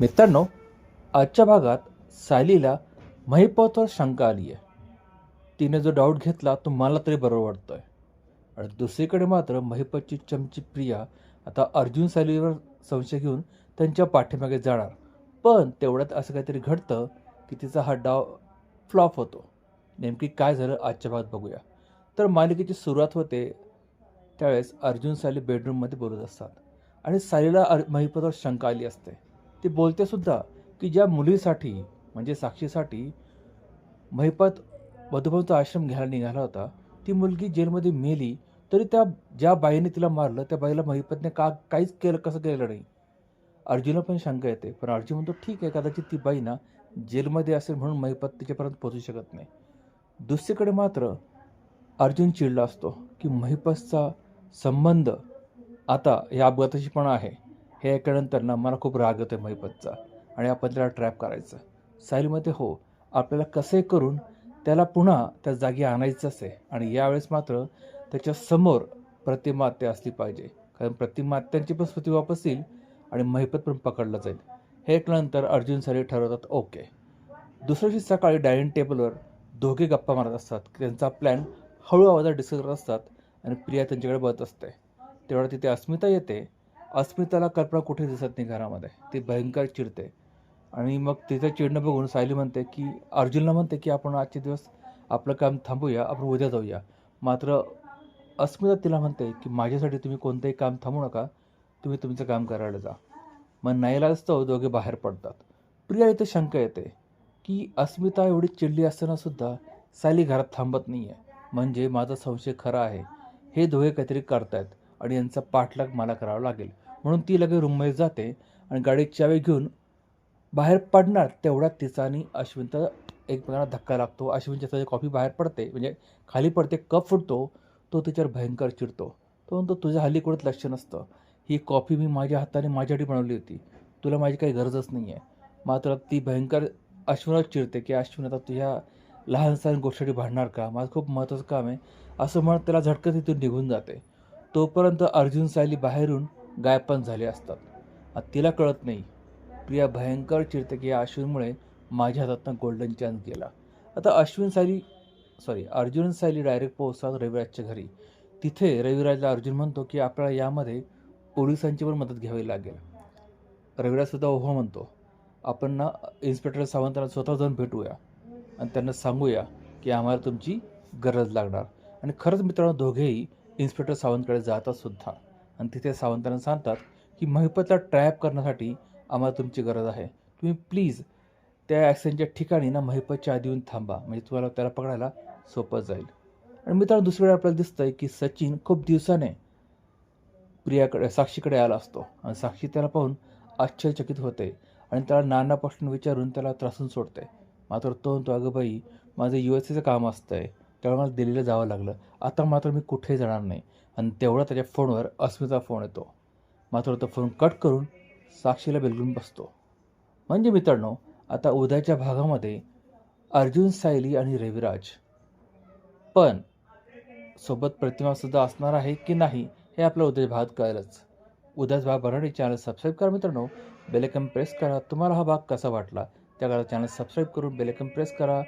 मित्रांनो आजच्या भागात सायलीला महिपतवर शंका आली आहे. तिने जो डाऊट घेतला तो मला तरी बरोबर वाटतोय. आणि दुसरीकडे मात्र महिपतची चमची प्रिया आता अर्जुन सायलीवर संशय घेऊन त्यांच्या पाठीमागे जाणार. पण तेवढ्यात असं काहीतरी घडतं की तिचा हा डाव फ्लॉप होतो. नेमकी काय झालं आजच्या भागात बघूया. तर मालिकेची सुरुवात होते त्यावेळेस अर्जुन सायली बेडरूममध्ये बोलत असतात. आणि सायलीला अर महिपतवर शंका आली असते. ते बोलते सुद्धा की ज्या मुलीसाठी म्हणजे साक्षीसाठी महिपत मधुभाऊचा आश्रम घ्यायला निघाला होता ती मुलगी जेलमध्ये मेली तरी त्या ज्या बाईने तिला मारलं त्या बाईला महिपतने का काहीच केलं कसं केलं नाही. अर्जुनला पण शंका येते पण अर्जुन म्हणतो ठीक आहे कदाचित ती बाई ना जेलमध्ये असेल म्हणून महिपत तिच्यापर्यंत पोहोचू शकत नाही. दुसरीकडे मात्र अर्जुन चिडला असतो की महिपतचा संबंध आता या अपघाताशी पण आहे. हे ऐकल्यानंतर ना मला खूप राग येतो महिपतचा आणि आपण त्याला ट्रॅप करायचं. सायलीमध्ये हो आपल्याला कसे करून त्याला पुन्हा त्या जागी आणायचंच आहे आणि यावेळेस मात्र त्याच्यासमोर प्रतिमात्या असली पाहिजे. कारण प्रतिमात्यांची पण स्मृती वापस येईल आणि महिपत पण पकडलं जाईल. हे ऐकल्यानंतर अर्जुन साली ठरवतात ओके. दुसऱ्या दिवशी सकाळी डायनिंग टेबलवर दोघे गप्पा मारत असतात. त्यांचा प्लॅन हळू आवाजात डिस्कस करत असतात आणि प्रिया त्यांच्याकडे बघत असते. तेवढा तिथे अस्मिता येते अस्मिताला कल्पना कुठे दिसत नाही घरामध्ये. ती भयंकर चिडते. आणि मग तिचं चिडणं बघून सायली म्हणते की अर्जुनला म्हणते की आपण आजचे दिवस आपलं काम थांबूया आपण उद्या जाऊया. मात्र अस्मिता तिला म्हणते की माझ्यासाठी तुम्ही कोणतंही काम थांबू नका तुम्ही तुमचं काम करायला जा. मग नाईला असतो दोघे बाहेर पडतात. प्रिया इथे शंका येते की अस्मिता एवढी चिडली असतानासुद्धा सायली घरात थांबत नाही आहे म्हणजे माझा संशय खरा आहे. हे दोघे काहीतरी करतायत आणि यांचा पाठलाग मला करावा लागेल. म्हणून ती लगेच रूममध्ये जाते आणि गाडीत चावी घेऊन बाहेर पडणार तेवढ्यात तिचा आणि अश्विनचा एकमेकांना धक्का लागतो. अश्विनच्या त्याची कॉफी बाहेर पडते म्हणजे खाली पडते कप फुटतो तो तिच्यावर भयंकर चिडतो. तो म्हणतो तुझ्या हल्ली कुठंच लक्ष नसतं. ही कॉफी मी माझ्या हाताने माझ्यासाठी बनवली होती. तुला माझी काही गरजच नाही आहे मात्र ती भयंकर अश्विनच चिडते की अश्विन आता तुझ्या लहान सहान गोष्टीसाठी भांडणार का? माझं खूप महत्त्वाचं काम आहे. असं म्हणत त्याला झटकन तिथून निघून जाते. तोपर्यंत अर्जुन सायली बाहेरून गायब पण झाले असतात. तिला कळत नाही. प्रिया भयंकर चिडते या अश्विनमुळे माझ्या हातातनं गोल्डन चान्स गेला. आता अश्विन सायली सॉरी अर्जुन सायली डायरेक्ट पोहोचतात रविराजच्या घरी. तिथे रविराजला अर्जुन म्हणतो की आपल्याला यामध्ये पोलिसांची पण मदत घ्यावी लागेल. रविराजसुद्धा ओहो म्हणतो आपण ना इन्स्पेक्टर सावंतांना स्वतः जाऊन भेटूया आणि त्यांना सांगूया की आम्हाला तुमची गरज लागणार. आणि खरंच मित्रांनो दोघेही इन्स्पेक्टर सावंतकडे जातात सुद्धा. आणि तिथे सावंतांना सांगतात की महिपतला ट्रॅप करण्यासाठी आम्हाला तुमची गरज आहे. तुम्ही प्लीज त्या ॲक्सिडेंटच्या ठिकाणी ना महिपतच्या आधी येऊन थांबा. म्हणजे तुम्हाला त्याला पकडायला सोपं जाईल. आणि मित्रांनो दुसरीकडे आपल्याला दिसतंय की सचिन खूप दिवसाने प्रियाकडे साक्षीकडे आला असतो. आणि साक्षी त्याला पाहून आश्चर्यचकित होते आणि त्याला नाना प्रश्न विचारून त्याला त्रासून सोडते. मात्र तो म्हणतो अगं बाई माझं यू एस सीचं काम असतं आहे त्यामुळे मला दिल्लीला जावं लागलं. आता मात्र मी कुठेही जाणार नाही. आणि तेवढा त्याच्या फोनवर अस्मिता फोन येतो. मात्र तो फोन कट करून साक्षीला बेलगून बसतो. म्हणजे मित्रांनो आता उद्याच्या भागामध्ये अर्जुन सायली आणि रविराज. पण सोबत प्रतिमासुद्धा असणार आहे की नाही हे आपल्या उद्याच्या भागात कळेलच. उद्याच भाग भराडी चॅनल सबस्क्राईब करा मित्रांनो. बेलेकन प्रेस करा. तुम्हाला हा भाग कसा वाटला त्या चॅनल सबस्क्राईब करून बेलेकन प्रेस करा.